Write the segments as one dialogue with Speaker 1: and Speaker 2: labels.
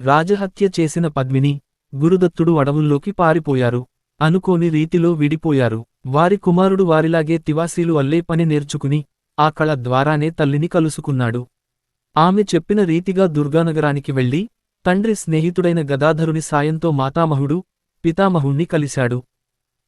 Speaker 1: రాజహత్య చేసిన పద్మిని గురుదత్తుడు అడవుల్లోకి పారిపోయారు. అనుకోని రీతిలో విడిపోయారు. వారి కుమారుడు వారిలాగే తివాసీలు అల్లే పని నేర్చుకుని ఆ కళ ద్వారానే తల్లిని కలుసుకున్నాడు. ఆమె చెప్పిన రీతిగా దుర్గానగరానికి వెళ్ళి తండ్రి స్నేహితుడైన గదాధరుని సాయంతో మాతామహుడు పితామహుణ్ణి కలిశాడు.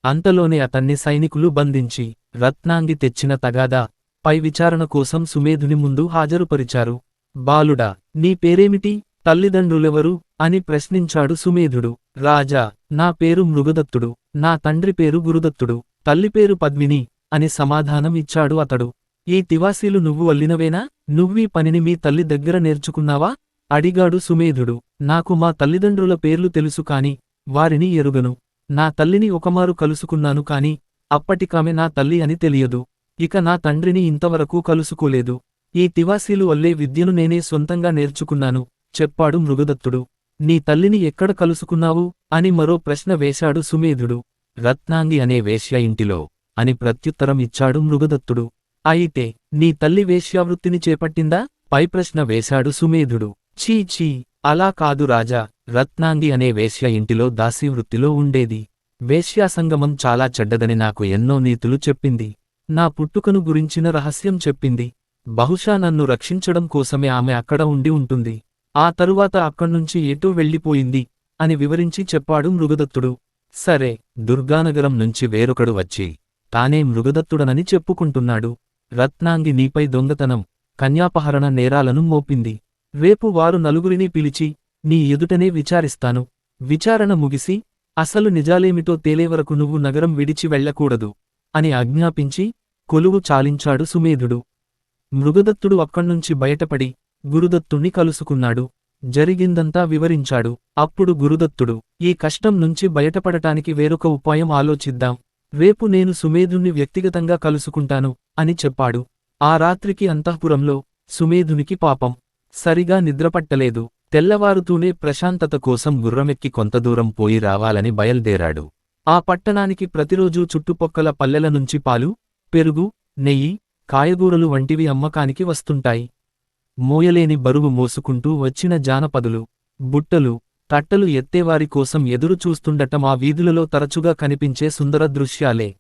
Speaker 1: అంతలోనే అతన్ని సైనికులు బంధించి రత్నాంగి తెచ్చిన తగాదా పై విచారణ కోసం సుమేధుని ముందు హాజరుపరిచారు. బాలుడా నీ పేరేమిటి? తల్లిదండ్రులెవరు? అని ప్రశ్నించాడు సుమేధుడు. రాజా నా పేరు మృగదత్తుడు. నా తండ్రి పేరు గురుదత్తుడు. తల్లి పేరు పద్మిని అని సమాధానం ఇచ్చాడు అతడు. ఈ తివాసీలు నువ్వు అల్లినవేనా? నువ్వీ పనిని మీ తల్లి దగ్గర నేర్చుకున్నావా? అడిగాడు సుమేధుడు. నాకు మా తల్లిదండ్రుల పేర్లు తెలుసు కాని వారిని ఎరుగను. నా తల్లిని ఒకమారు కలుసుకున్నాను కాని అప్పటికామె నా తల్లి అని తెలియదు. ఇక నా తండ్రిని ఇంతవరకు కలుసుకోలేదు. ఈ తివాసీలు అల్లే విద్యను నేనే సొంతంగా నేర్చుకున్నాను. చెప్పాడు మృగదత్తుడు. నీ తల్లిని ఎక్కడ కలుసుకున్నావు? అని మరో ప్రశ్న వేశాడు సుమేధుడు. రత్నాంగి అనే వేశ్య ఇంటిలో అని ప్రత్యుత్తరం ఇచ్చాడు మృగదత్తుడు. అయితే నీ తల్లి వేశ్యావృత్తిని చేపట్టిందా? పై ప్రశ్న వేశాడు సుమేధుడు. ఛీ ఛీ అలా కాదు రాజా. రత్నాంగి అనే వేశ్య ఇంటిలో దాసీవృత్తిలో ఉండేది. వేశ్యాసంగమం చాలా చెడ్డదని నాకు ఎన్నో నీతులు చెప్పింది. నా పుట్టుకను గురించిన రహస్యం చెప్పింది. బహుశా నన్ను రక్షించడం కోసమే ఆమె అక్కడ ఉండి ఉంటుంది. ఆ తరువాత అక్కడ్నుంచి ఎటూ వెళ్ళిపోయింది? అని వివరించి చెప్పాడు మృగదత్తుడు. సరే దుర్గానగరం నుంచి వేరొకడు వచ్చి తానే మృగదత్తుడనని చెప్పుకుంటున్నాడు. రత్నాంగి నీపై దొంగతనం కన్యాపహరణ నేరాలను మోపింది. రేపు వారు నలుగురిని పిలిచి నీ ఎదుటనే విచారిస్తాను. విచారణ ముగిసి అసలు నిజాలేమిటో తేలేవరకు నువ్వు నగరం విడిచి వెళ్ళకూడదు అని ఆజ్ఞాపించి కొలువు చాలించాడు సుమేధుడు. మృగదత్తుడు అక్కడ్నుంచి బయటపడి గురుదత్తుణ్ణి కలుసుకున్నాడు. జరిగిందంతా వివరించాడు. అప్పుడు గురుదత్తుడు ఈ కష్టం నుంచి బయటపడటానికి వేరొక ఉపాయం ఆలోచిద్దాం. రేపు నేను సుమేధుణ్ణి వ్యక్తిగతంగా కలుసుకుంటాను అని చెప్పాడు. ఆ రాత్రికి అంతఃపురంలో సుమేధునికి పాపం. సరిగా నిద్రపట్టలేదు. తెల్లవారుతూనే ప్రశాంతత కోసం గుర్రమెక్కి కొంత దూరం పోయి రావాలని బయల్దేరాడు. ఆ పట్టణానికి ప్రతిరోజూ చుట్టుపక్కల పల్లెల నుంచి పాలు పెరుగు నెయ్యి కాయగూరలు వంటివి అమ్మకానికి వస్తుంటాయి. మోయలేని బరువు మోసుకుంటూ వచ్చిన జానపదులు బుట్టలు తట్టలు ఎత్తేవారి కోసం ఎదురు చూస్తుండటం ఆ వీధులలో తరచుగా కనిపించే సుందర దృశ్యాలే.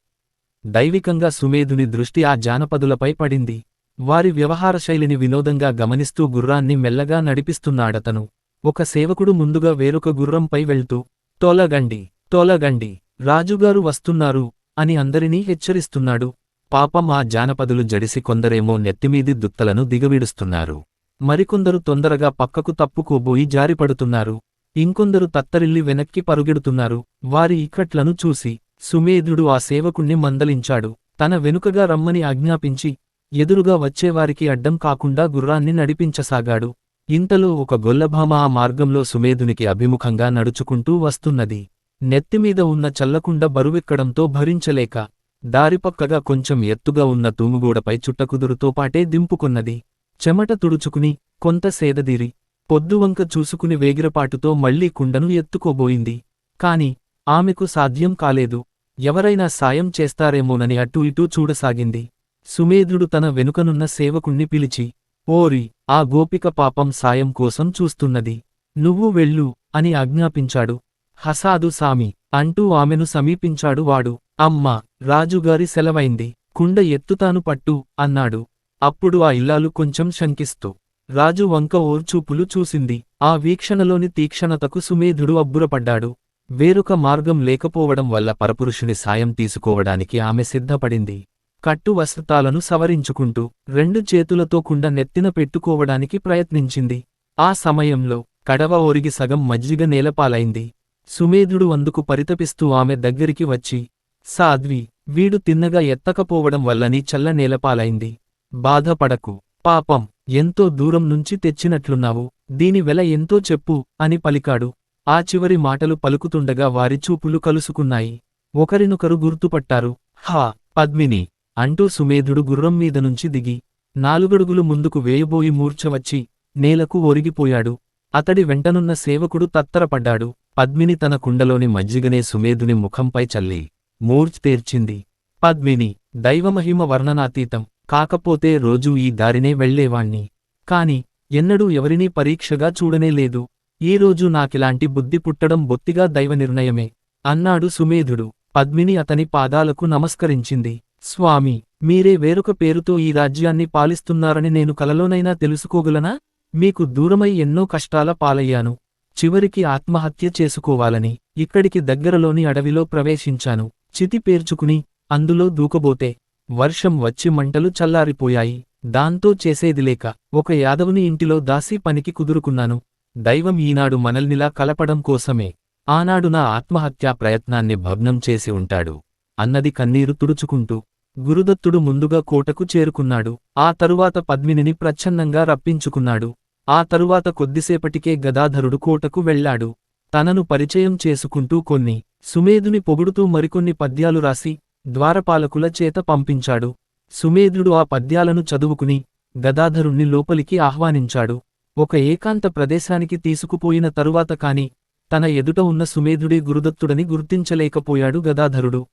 Speaker 1: దైవికంగా సుమేధుని దృష్టి ఆ జానపదులపై పడింది. వారి వ్యవహార శైలిని వినోదంగా గమనిస్తూ గుర్రాన్ని మెల్లగా నడిపిస్తున్నాడతను. ఒక సేవకుడు ముందుగా వేరొక గుర్రంపై వెళ్తూ తోలగండి తోలగండి రాజుగారు వస్తున్నారు అని అందరినీ హెచ్చరిస్తున్నాడు. పాపం ఆ జానపదులు జడిసి కొందరేమో నెత్తిమీది దుత్తలను దిగవిడుస్తున్నారు మరికొందరు తొందరగా పక్కకు తప్పుకోబోయి జారిపడుతున్నారు. ఇంకొందరు తత్తరిల్లి వెనక్కి పరుగెడుతున్నారు. వారి ఇక్కట్లను చూసి సుమేధుడు ఆ సేవకుణ్ణి మందలించాడు. తన వెనుకగా రమ్మని ఆజ్ఞాపించి ఎదురుగా వచ్చేవారికి అడ్డం కాకుండా గుర్రాన్ని నడిపించసాగాడు. ఇంతలో ఒక గొల్లభామ ఆ మార్గంలో సుమేధునికి అభిముఖంగా నడుచుకుంటూ వస్తున్నది. నెత్తిమీద ఉన్న చల్లకుండ బరువెక్కడంతో భరించలేక దారిపక్కగా కొంచెం ఎత్తుగా ఉన్న తూముగూడపై చుట్టకుదురుతో పాటే దింపుకున్నది. చెమట తుడుచుకుని కొంత సేదదీరి పొద్దువంక చూసుకుని వేగిరపాటుతో మళ్ళీ కుండను ఎత్తుకోబోయింది. కాని ఆమెకు సాధ్యం కాలేదు. ఎవరైనా సాయం చేస్తారేమోనని అటూ ఇటూ చూడసాగింది. సుమేధుడు తన వెనుకనున్న సేవకుణ్ణి పిలిచి ఓరి ఆ గోపిక పాపం సాయం కోసం చూస్తున్నది. నువ్వు వెళ్ళు అని ఆజ్ఞాపించాడు. హసాదు సామి అంటూ ఆమెను సమీపించాడు వాడు. అమ్మా రాజుగారి సెలవైంది. కుండ ఎత్తుతాను పట్టు అన్నాడు. అప్పుడు ఆ ఇల్లాలు కొంచెం శంకిస్తూ. రాజు వంక ఓర్చూపులు చూసింది. ఆ వీక్షణలోని తీక్షణతకు సుమేధుడు అబ్బురపడ్డాడు. వేరొక మార్గం లేకపోవడం వల్ల పరపురుషుని సాయం తీసుకోవడానికి ఆమె సిద్ధపడింది. కట్టు వస్త్రాలను సవరించుకుంటూ రెండు చేతులతో కుండ నెత్తిన పెట్టుకోవడానికి ప్రయత్నించింది. ఆ సమయంలో కడవ ఒరిగి సగం మజ్జిగ నేలపాలైంది. సుమేధుడు అందుకు పరితపిస్తూ ఆమె దగ్గరికి వచ్చి సాధ్వి వీడు తిన్నగా ఎత్తకపోవడం వల్లని చల్ల నేలపాలైంది. బాధపడకు. పాపం ఎంతో దూరం నుంచి తెచ్చినట్లున్నావు. దీని వెల ఎంతో చెప్పు అని పలికాడు. ఆ చివరి మాటలు పలుకుతుండగా వారి చూపులు కలుసుకున్నాయి. ఒకరినొకరు గుర్తుపట్టారు. హా పద్మిని అంటూ సుమేధుడు గుర్రం మీద నుంచి దిగి నాలుగడుగులు ముందుకు వేయబోయి మూర్ఛవచ్చి నేలకు ఒరిగిపోయాడు. అతడి వెంటనున్న సేవకుడు తత్తరపడ్డాడు. పద్మిని తన కుండలోని మజ్జిగనే సుమేధుని ముఖంపై చల్లి మూర్ఛ్ తేర్చింది. పద్మిని దైవమహిమ వర్ణనాతీతం. కాకపోతే రోజూ ఈ దారినే వెళ్ళేవాణ్ణి కాని ఎన్నడూ ఎవరినీ పరీక్షగా చూడనేలేదు ఈరోజు నాకిలాంటి బుద్ధి పుట్టడం బొత్తిగా దైవనిర్ణయమే అన్నాడు సుమేధుడు. పద్మిని అతని పాదాలకు నమస్కరించింది. స్వామి మీరే వేరొక పేరుతో ఈ రాజ్యాన్ని పాలిస్తున్నారని నేను కలలోనైనా తెలుసుకోగలనా? మీకు దూరమై ఎన్నో కష్టాల పాలయ్యాను. చివరికి ఆత్మహత్య చేసుకోవాలని ఇక్కడికి దగ్గరలోని అడవిలో ప్రవేశించాను. చితి పేర్చుకుని అందులో దూకబోతే వర్షం వచ్చి మంటలు చల్లారిపోయాయి. దాంతో చేసేదిలేక ఒక యాదవుని ఇంటిలో దాసి పనికి కుదురుకున్నాను. దైవం ఈనాడు మనల్నిలా కలపడం కోసమే. ఆనాడు నా ఆత్మహత్యా ప్రయత్నాన్ని భగ్నం చేసి ఉంటాడు. అన్నది కన్నీరు తుడుచుకుంటూ గురుదత్తుడు ముందుగా కోటకు చేరుకున్నాడు. ఆ తరువాత పద్మినిని ప్రచ్ఛన్నంగా రప్పించుకున్నాడు. ఆ తరువాత కొద్దిసేపటికే గదాధరుడు కోటకు వెళ్ళాడు. తనను పరిచయం చేసుకుంటూ కొన్ని సుమేధుని పొగుడుతూ మరికొన్ని పద్యాలు రాసి ద్వారపాలకుల చేత పంపించాడు. సుమేధుడు ఆ పద్యాలను చదువుకుని గదాధరుణ్ణి లోపలికి ఆహ్వానించాడు. ఒక ఏకాంత ప్రదేశానికి తీసుకుపోయిన తరువాత కాని తన ఎదుట ఉన్న సుమేధుడే గురుదత్తుడని గుర్తించలేకపోయాడు గదాధరుడు.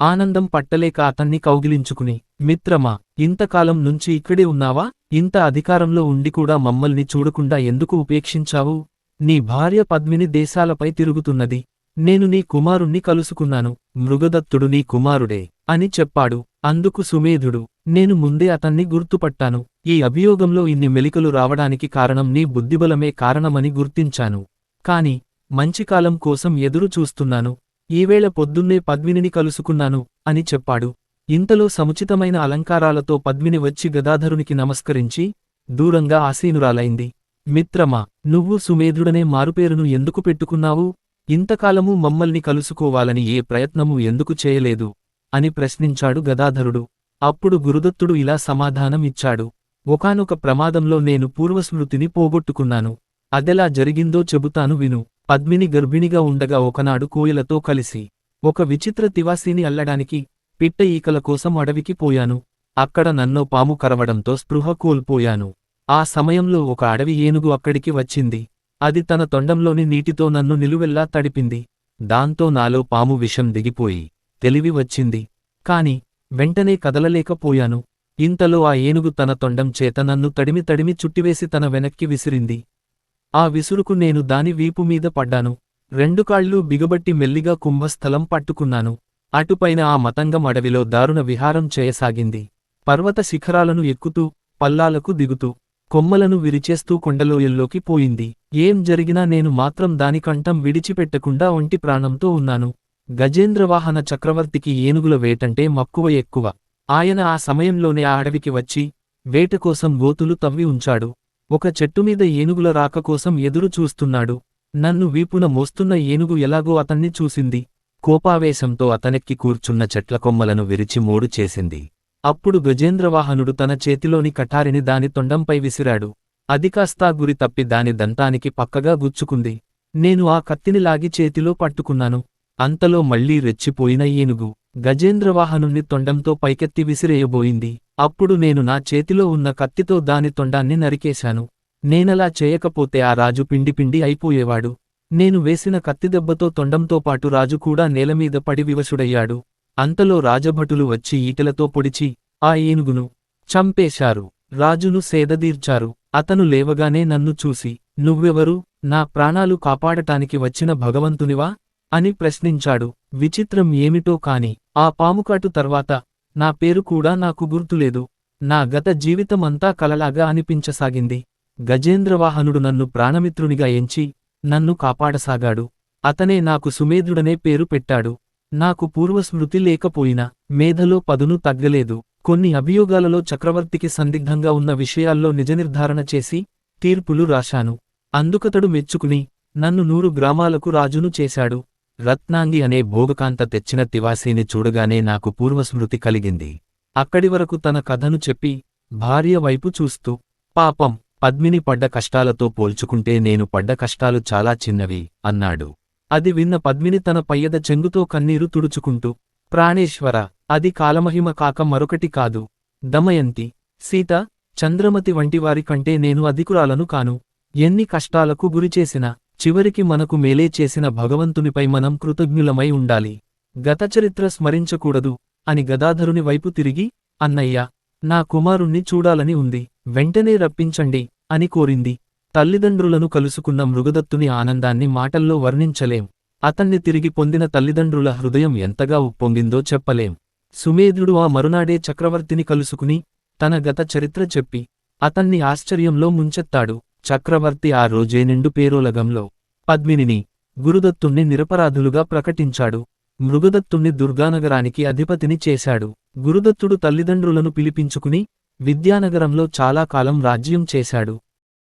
Speaker 1: ఆనందం పట్టలేక అతన్ని కౌగిలించుకుని మిత్రమా ఇంతకాలం నుంచి ఇక్కడే ఉన్నావా? ఇంత అధికారంలో ఉండి కూడా మమ్మల్ని చూడకుండా ఎందుకు ఉపేక్షించావు? నీ భార్య పద్మిని దేశాలపై తిరుగుతున్నది. నేను నీ కుమారుణ్ణి కలుసుకున్నాను మృగదత్తుడు నీ కుమారుడే అని చెప్పాడు. అందుకు సుమేధుడు నేను ముందే అతన్ని గుర్తుపట్టాను. ఈ అభియోగంలో ఇన్ని మెలికలు రావడానికి కారణం నీ బుద్ధిబలమే కారణమని గుర్తించాను. కాని మంచికాలం కోసం ఎదురు చూస్తున్నాను. ఈవేళ పొద్దున్నే పద్మినిని కలుసుకున్నాను అని చెప్పాడు. ఇంతలో సముచితమైన అలంకారాలతో పద్మిని వచ్చి గదాధరునికి నమస్కరించి దూరంగా ఆసీనురాలైంది. మిత్రమా నువ్వు సుమేధుడనే మారుపేరును ఎందుకు పెట్టుకున్నావు? ఇంతకాలము మమ్మల్ని కలుసుకోవాలని ఏ ప్రయత్నము ఎందుకు చేయలేదు? అని ప్రశ్నించాడు గదాధరుడు. అప్పుడు గురుదత్తుడు ఇలా సమాధానం ఇచ్చాడు ఒకానొక ప్రమాదంలో నేను పూర్వస్మృతిని పోగొట్టుకున్నాను. అదెలా జరిగిందో చెబుతాను విను. పద్మిని గర్భిణిగా ఉండగా ఒకనాడు కోయలతో కలిసి ఒక విచిత్ర తివాసీని అల్లడానికి పిట్ట ఈకల కోసం అడవికి పోయాను. అక్కడ నన్నో పాము కరవడంతో స్పృహ కోల్పోయాను. ఆ సమయంలో ఒక అడవి ఏనుగు అక్కడికి వచ్చింది. అది తన తొండంలోని నీటితో నన్ను నిలువెల్లా తడిపింది. దాంతో నాలో పాము విషం దిగిపోయి తెలివి వచ్చింది. కాని వెంటనే కదలలేకపోయాను. ఇంతలో ఆ ఏనుగు తన తొండం చేత నన్ను తడిమి తడిమి చుట్టివేసి తన వెనక్కి విసిరింది. ఆ విసురుకు నేను దాని వీపు మీద పడ్డాను. రెండు కాళ్ళు బిగబట్టి మెల్లిగా కుంభస్థలం పట్టుకున్నాను. అటుపైన ఆ మతంగం అడవిలో దారుణ విహారం చేయసాగింది. పర్వత శిఖరాలను ఎక్కుతూ పల్లాలకు దిగుతూ కొమ్మలను విరిచేస్తూ కొండలోయల్లోకి పోయింది. ఏం జరిగినా నేను మాత్రం దాని కంఠం విడిచిపెట్టకుండా ఒంటి ప్రాణంతో ఉన్నాను. గజేంద్రవాహన చక్రవర్తికి ఏనుగుల వేటంటే మక్కువ ఎక్కువ. ఆయన ఆ సమయంలోనే ఆ అడవికి వచ్చి వేట కోసం గోతులు తవ్వి ఉంచాడు. ఒక చెట్టుమీద ఏనుగుల రాక కోసం ఎదురు చూస్తున్నాడు. నన్ను వీపున మోస్తున్న ఏనుగు ఎలాగో అతన్ని చూసింది. కోపావేశంతో అతనెక్కి కూర్చున్న చెట్ల కొమ్మలను విరిచి మూడు చేసింది. అప్పుడు గజేంద్రవాహనుడు తన చేతిలోని కఠారిని దాని తొండంపై విసిరాడు. అది కాస్తా గురి తప్పి దాని దంతానికి పక్కగా గుచ్చుకుంది. నేను ఆ కత్తిని లాగి చేతిలో పట్టుకున్నాను. అంతలో మళ్ళీ రెచ్చిపోయిన ఏనుగు గజేంద్రవాహనుణ్ణి తొండంతో పైకెత్తి విసిరేయబోయింది. అప్పుడు నేను నా చేతిలో ఉన్న కత్తితో దాని తొండాన్ని నరికేశాను. నేనలా చేయకపోతే ఆ రాజు పిండి పిండి అయిపోయేవాడు. నేను వేసిన కత్తిదెబ్బతో తొండంతో పాటు రాజు కూడా నేలమీద పడి వివశుడయ్యాడు అంతలో రాజభటులు వచ్చి ఈటెలతో పొడిచి ఆ ఏనుగును చంపేశారు. రాజును సేదదీర్చారు. అతను లేవగానే నన్ను చూసి నువ్వెవరు? నా ప్రాణాలు కాపాడటానికి వచ్చిన భగవంతునివా? అని ప్రశ్నించాడు. విచిత్రం ఏమిటో కాని ఆ పాముకాటు తర్వాత నా పేరు కూడా నాకు గుర్తులేదు. నా గత జీవితమంతా కలలాగా అనిపించసాగింది. గజేంద్రవాహనుడు నన్ను ప్రాణమిత్రునిగా ఎంచి నన్ను కాపాడసాగాడు. అతనే నాకు సుమేధుడనే పేరు పెట్టాడు. నాకు పూర్వస్మృతి లేకపోయినా మేధలో పదును తగ్గలేదు. కొన్ని అభియోగాలలో చక్రవర్తికి సందిగ్ధంగా ఉన్న విషయాల్లో నిజనిర్ధారణ చేసి తీర్పులు రాశాను. అందుకతడు మెచ్చుకుని నన్ను నూరు గ్రామాలకు రాజును చేశాడు. రత్నాంగి అనే భోగకాంత తెచ్చిన తివాసీని చూడగానే నాకు పూర్వస్మృతి కలిగింది. అక్కడి వరకు తన కథను చెప్పి భార్య వైపు చూస్తూ పాపం పద్మిని పడ్డ కష్టాలతో పోల్చుకుంటే నేను పడ్డ కష్టాలు చాలా చిన్నవి అన్నాడు. అది విన్న పద్మిని తన పయ్యద చెంగుతో కన్నీరు తుడుచుకుంటూ ప్రాణేశ్వర అది కాలమహిమ కాక మరొకటి కాదు. దమయంతి సీత చంద్రమతి వంటివారి కంటే నేను అధికురాలను కాను. ఎన్ని కష్టాలకు గురిచేసినా చివరికి మనకు మేలే చేసిన భగవంతునిపై మనం కృతజ్ఞులమై ఉండాలి. గతచరిత్ర స్మరించకూడదు అని గదాధరుని వైపు తిరిగి అన్నయ్య నా కుమారుణ్ణి చూడాలని ఉంది. వెంటనే రప్పించండి అని కోరింది. తల్లిదండ్రులను కలుసుకున్న మృగదత్తుని ఆనందాన్ని మాటల్లో వర్ణించలేం. అతన్ని తిరిగి పొందిన తల్లిదండ్రుల హృదయం ఎంతగా ఉప్పొంగిందో చెప్పలేం. సుమేధుడు ఆ మరునాడే చక్రవర్తిని కలుసుకుని తన గత చరిత్ర చెప్పి అతన్ని ఆశ్చర్యంలో ముంచెత్తాడు. చక్రవర్తి ఆ రోజే నిండు పేరోలగంలో పద్మినిని గురుదత్తుణ్ణి నిరపరాధులుగా ప్రకటించాడు. మృగదత్తుణ్ణి దుర్గానగరానికి అధిపతిని చేశాడు. గురుదత్తుడు తల్లిదండ్రులను పిలిపించుకుని విద్యానగరంలో చాలా కాలం రాజ్యం చేశాడు.